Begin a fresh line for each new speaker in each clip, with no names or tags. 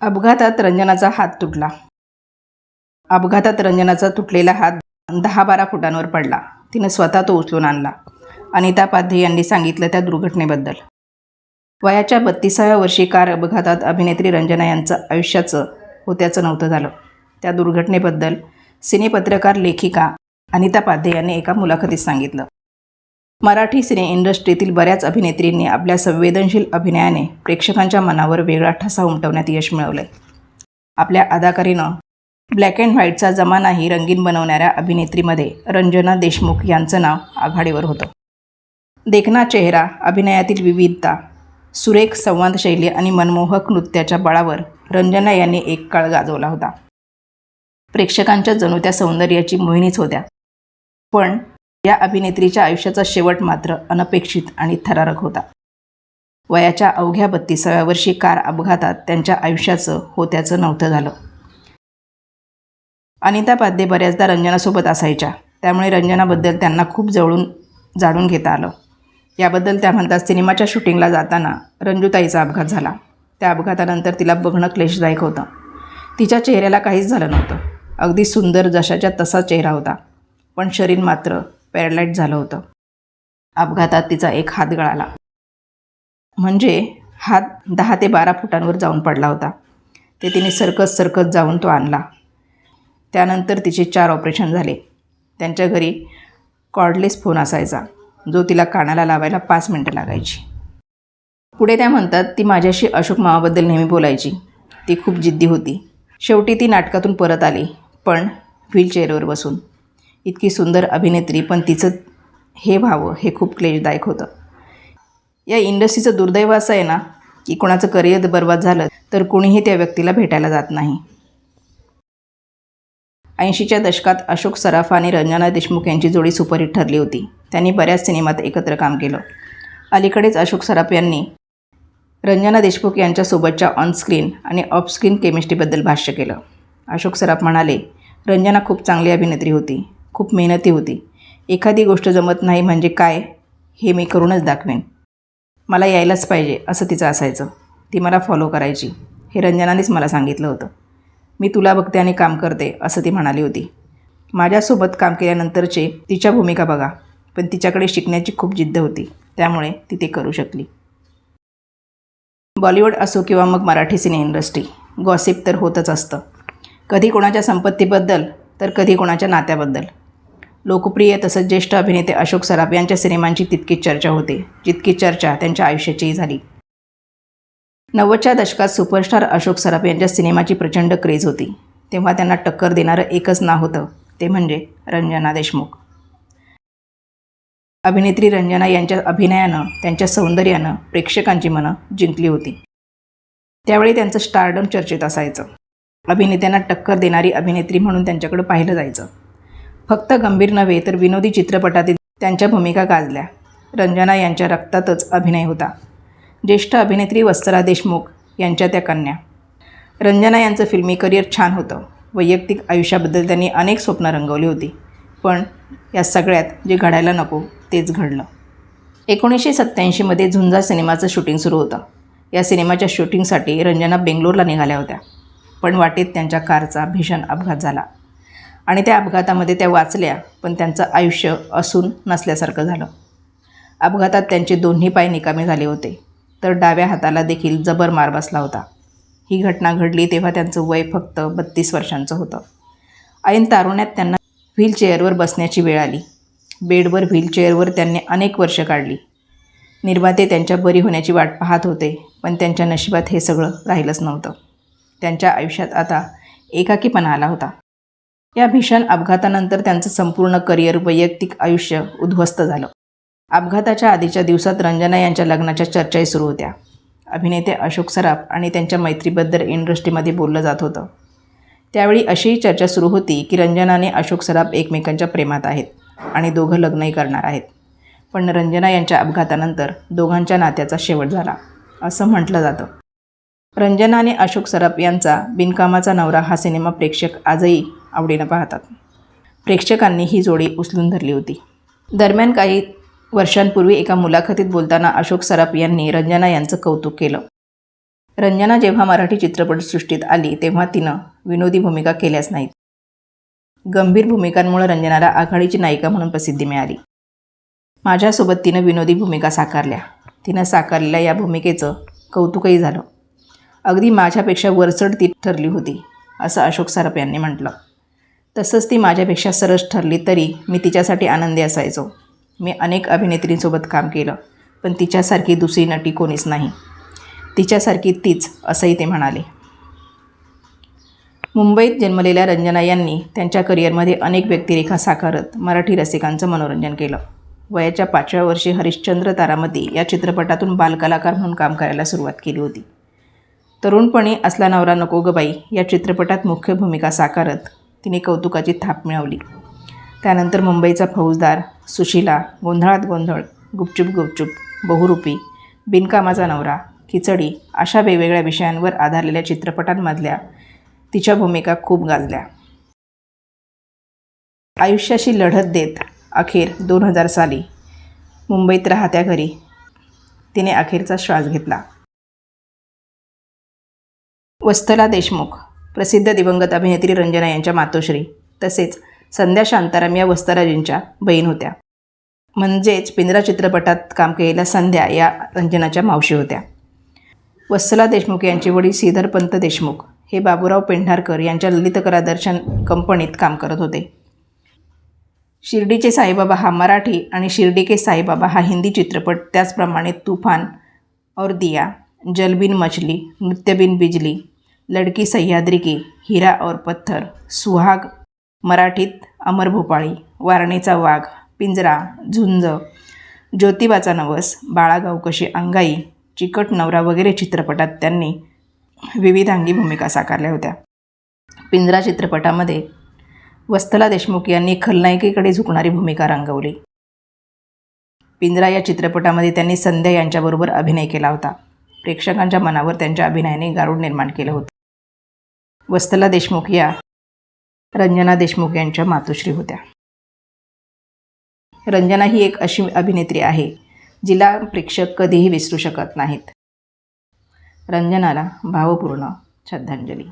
अपघातात रंजनाचा हात तुटला. अपघातात रंजनाचा तुटलेला हात दहा बारा फुटांवर पडला. तिनं स्वतः तो उचलून आणला. अनिता पाध्ये यांनी सांगितलं त्या दुर्घटनेबद्दल. वयाच्या बत्तीसाव्या वर्षी कार अपघातात अभिनेत्री रंजना यांचं आयुष्याचं होत्याचं नव्हतं झालं. त्या दुर्घटनेबद्दल सिनेपत्रकार लेखिका अनिता पाध्ये यांनी एका मुलाखतीत सांगितलं. मराठी सिने इंडस्ट्रीतील बऱ्याच अभिनेत्रींनी आपल्या संवेदनशील अभिनयाने प्रेक्षकांच्या मनावर वेगळा ठसा उमटवण्यात यश मिळवलं आपल्या अदाकारीनं ब्लॅक अँड व्हाईटचा जमानाही रंगीन बनवणाऱ्या अभिनेत्रीमध्ये रंजना देशमुख यांचं नाव आघाडीवर होतं. देखना चेहरा अभिनयातील विविधता सुरेख संवाद शैली आणि मनमोहक नृत्याच्या बळावर रंजना यांनी एक काळ गाजवला होता. प्रेक्षकांच्या जणू त्या सौंदर्याची मोहिनीच होत्या. पण या अभिनेत्रीच्या आयुष्याचा शेवट मात्र अनपेक्षित आणि थरारक होता. वयाच्या अवघ्या बत्तीसाव्या वर्षी कार अपघातात त्यांच्या आयुष्याचं होत्याचं नव्हतं झालं. अनिता पाध्ये बऱ्याचदा रंजनासोबत असायच्या. त्यामुळे रंजनाबद्दल त्यांना खूप जवळून जाणून घेता आलं. याबद्दल त्या म्हणतात सिनेमाच्या शूटिंगला जाताना रंजूताईचा अपघात झाला. त्या अपघातानंतर तिला बघणं क्लेशदायक होतं. तिच्या चेहऱ्याला काहीच झालं नव्हतं. अगदी सुंदर जशाच्या तसा चेहरा होता. पण शरीर मात्र पॅरालाईट झालं होतं. अपघातात तिचा एक हात गळाला. म्हणजे हात दहा ते बारा फुटांवर जाऊन पडला होता. ते तिने सरकत सरकत जाऊन तो आणला. त्यानंतर तिचे चार ऑपरेशन झाले. त्यांच्या घरी कॉर्डलेस फोन असायचा जो तिला कानाला लावायला पाच मिनटं लागायची. पुढे त्या म्हणतात ती माझ्याशी अशोक मामाबद्दल नेहमी बोलायची. ती खूप जिद्दी होती. शेवटी ती नाटकातून परत आली पण व्हीलचेअरवर बसून. इतकी सुंदर अभिनेत्री पण तिचं हे व्हावं हे खूप क्लेशदायक होतं. या इंडस्ट्रीचं दुर्दैव असं आहे ना की कोणाचं करिअर बर्बाद झालं तर कुणीही त्या व्यक्तीला भेटायला जात नाही. ऐंशीच्या दशकात अशोक सराफ आणि रंजना देशमुख यांची जोडी सुपरहिट ठरली होती. त्यांनी बऱ्याच सिनेमात एकत्र काम केलं. अलीकडेच अशोक सराफ यांनी रंजना देशमुख यांच्यासोबतच्या ऑनस्क्रीन आणि ऑफस्क्रीन केमिस्ट्रीबद्दल भाष्य केलं. अशोक सराफ म्हणाले रंजना खूप चांगली अभिनेत्री होती. खूप मेहनती होती. एखादी गोष्ट जमत नाही म्हणजे काय हे मी करूनच दाखवेन. मला यायलाच पाहिजे असं तिचं असायचं. ती मला फॉलो करायची. हे रंजनानेच मला सांगितलं होतं. मी तुला बघते आणि काम करते असं ती म्हणाली होती. माझ्यासोबत काम केल्यानंतरचे तिच्या भूमिका बघा पण तिच्याकडे शिकण्याची खूप जिद्द होती त्यामुळे ती ते करू शकली. बॉलिवूड असो किंवा मग मराठी सिने इंडस्ट्री गॉसिप तर होतच असतं. कधी कोणाच्या संपत्तीबद्दल तर कधी कोणाच्या नात्याबद्दल. लोकप्रिय तसंच ज्येष्ठ अभिनेते अशोक सराफ यांच्या सिनेमांची तितकीच चर्चा होते जितकी चर्चा त्यांच्या आयुष्याचीही झाली. नव्वदच्या दशकात सुपरस्टार अशोक सराफ यांच्या सिनेमाची प्रचंड क्रेज होती. तेव्हा त्यांना टक्कर देणारं एकच नाव होतं ते म्हणजे रंजना देशमुख. अभिनेत्री रंजना यांच्या अभिनयानं त्यांच्या सौंदर्यानं प्रेक्षकांची मनं जिंकली होती. त्यावेळी त्यांचं स्टारडम चर्चेत असायचं. अभिनेत्यांना टक्कर देणारी अभिनेत्री म्हणून त्यांच्याकडं पाहिलं जायचं. फक्त गंभीर नव्हे तर विनोदी चित्रपटातील त्यांच्या भूमिका गाजल्या. रंजना यांच्या रक्तातच अभिनय होता. ज्येष्ठ अभिनेत्री वत्सला देशमुख यांच्या त्या कन्या. रंजना यांचं फिल्मी करिअर छान होतं. वैयक्तिक आयुष्याबद्दल त्यांनी अनेक स्वप्न रंगवली होती. पण या सगळ्यात जे घडायला नको तेच घडलं. एकोणीसशे सत्त्याऐंशीमध्ये झुंजा सिनेमाचं शूटिंग सुरू होतं. या सिनेमाच्या शूटिंगसाठी रंजना बेंगलोरला निघाल्या होत्या. पण वाटेत त्यांच्या कारचा भीषण अपघात झाला. आणि त्या अपघातामध्ये त्या वाचल्या पण त्यांचं आयुष्य असून नसल्यासारखं झालं. अपघातात त्यांचे दोन्ही पाय निकामी झाले होते तर डाव्या हाताला देखील जबर मार बसला होता. ही घटना घडली तेव्हा त्यांचं वय फक्त बत्तीस वर्षांचं होतं. ऐन तारुण्यात त्यांना व्हीलचेअरवर बसण्याची वेळ आली. बेडवर व्हीलचेअरवर त्यांनी अनेक वर्ष काढली. निर्माते त्यांच्या बरी होण्याची वाट पाहत होते पण त्यांच्या नशिबात हे सगळं राहिलंच नव्हतं. त्यांच्या आयुष्यात आता एकाकीपणा आला होता. या भीषण अपघातानंतर त्यांचं संपूर्ण करिअर वैयक्तिक आयुष्य उद्ध्वस्त झालं. अपघाताच्या आधीच्या दिवसात रंजना यांच्या लग्नाच्या चर्चाही सुरू होत्या. अभिनेते अशोक सराफ आणि त्यांच्या मैत्रीबद्दल इंडस्ट्रीमध्ये बोललं जात होतं. त्यावेळी अशीही चर्चा सुरू होती की रंजनाने अशोक सराफ एकमेकांच्या प्रेमात आहेत आणि दोघं लग्नही करणार आहेत. पण रंजना यांच्या अपघातानंतर दोघांच्या नात्याचा शेवट झाला असं म्हटलं जातं. रंजना आणि अशोक सराफ यांचा बिनकामाचा नवरा हा सिनेमा प्रेक्षक आजही आवडीनं पाहतात. प्रेक्षकांनी ही जोडी उचलून धरली होती. दरम्यान काही वर्षांपूर्वी एका मुलाखतीत बोलताना अशोक सराफ यांनी रंजना यांचं कौतुक केलं. रंजना जेव्हा मराठी चित्रपटसृष्टीत आली तेव्हा तिनं विनोदी भूमिका केल्याच नाहीत. गंभीर भूमिकांमुळे रंजनाला आघाडीची नायिका म्हणून प्रसिद्धी मिळाली. माझ्यासोबत तिनं विनोदी भूमिका साकारल्या. तिनं साकारलेल्या या भूमिकेचं कौतुकही झालं. अगदी माझ्यापेक्षा वरचढ ती ठरली होती असं अशोक सराफ यांनी म्हटलं. तसंच ती माझ्यापेक्षा सरस ठरली तरी मी तिच्यासाठी आनंदी असायचो. मी अनेक अभिनेत्रींसोबत काम केलं पण तिच्यासारखी दुसरी नटी कोणीच नाही. तिच्यासारखी तीच असंही ते म्हणाले. मुंबईत जन्मलेल्या रंजना यांनी त्यांच्या करिअरमध्ये अनेक व्यक्तिरेखा साकारत मराठी रसिकांचं मनोरंजन केलं. वयाच्या पाचव्या वर्षी हरिश्चंद्र तारामती या चित्रपटातून बालकलाकार म्हणून काम करायला सुरुवात केली होती. तरुणपणी असला नवरा नको ग बाई या चित्रपटात मुख्य भूमिका साकारत तिने कौतुकाची थाप मिळवली. त्यानंतर मुंबईचा फौजदार सुशिला गोंधळात गोंधळ गुपचूप गुपचूप बहुरूपी बिनकामाचा नवरा खिचडी अशा वेगवेगळ्या विषयांवर आधारलेल्या चित्रपटांमधल्या तिच्या भूमिका खूप गाजल्या. आयुष्याशी लढत देत अखेर दोन हजार साली मुंबईत राहत्या घरी तिने अखेरचा श्वास घेतला. वस्तला देशमुख प्रसिद्ध दिवंगत अभिनेत्री रंजना यांच्या मातोश्री तसेच संध्या शांताराम या वस्ताराजींच्या बहीण होत्या. म्हणजेच पिंजरा चित्रपटात काम केलेल्या संध्या या रंजनाच्या मावशी होत्या. वत्सला देशमुख यांचे वडील श्रीधरपंत देशमुख हे बाबूराव पेंढारकर यांच्या ललितकला दर्शन कंपनीत काम करत होते. शिर्डीचे साईबाबा हा मराठी आणि शिर्डी के साईबाबा हा हिंदी चित्रपट त्याचप्रमाणे तुफान और दिया जलबिन मछली नृत्यबिन बिजली लडकी सह्याद्री की हिरा और पत्थर सुहाग मराठीत अमर भोपाळी वारणेचा वाघ पिंजरा झुंज ज्योतिबाचा नवस बाळागाव कशी अंगाई चिकट नवरा वगैरे चित्रपटात त्यांनी विविधांगी भूमिका साकारल्या होत्या. पिंजरा चित्रपटामध्ये वस्तला देशमुख यांनी खलनायिकेकडे झुकणारी भूमिका रंगवली. पिंजरा या चित्रपटामध्ये त्यांनी संध्या यांच्याबरोबर अभिनय केला होता. प्रेक्षकांच्या मनावर त्यांच्या अभिनयाने गारुड निर्माण केलं होतं. वस्तला देशमुख या रंजना देशमुख यांच्या मातोश्री होत्या. रंजना ही एक अशी अभिनेत्री आहे जिला प्रेक्षक कधीही विसरू शकत नाहीत. रंजनाला भावपूर्ण श्रद्धांजली.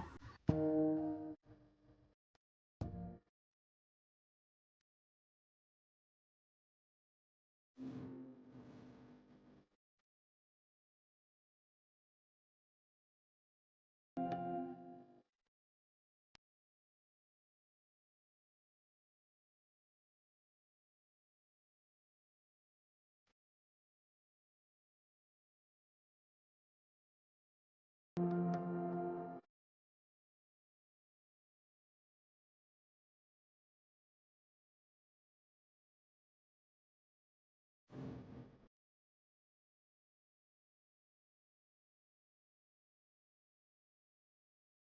you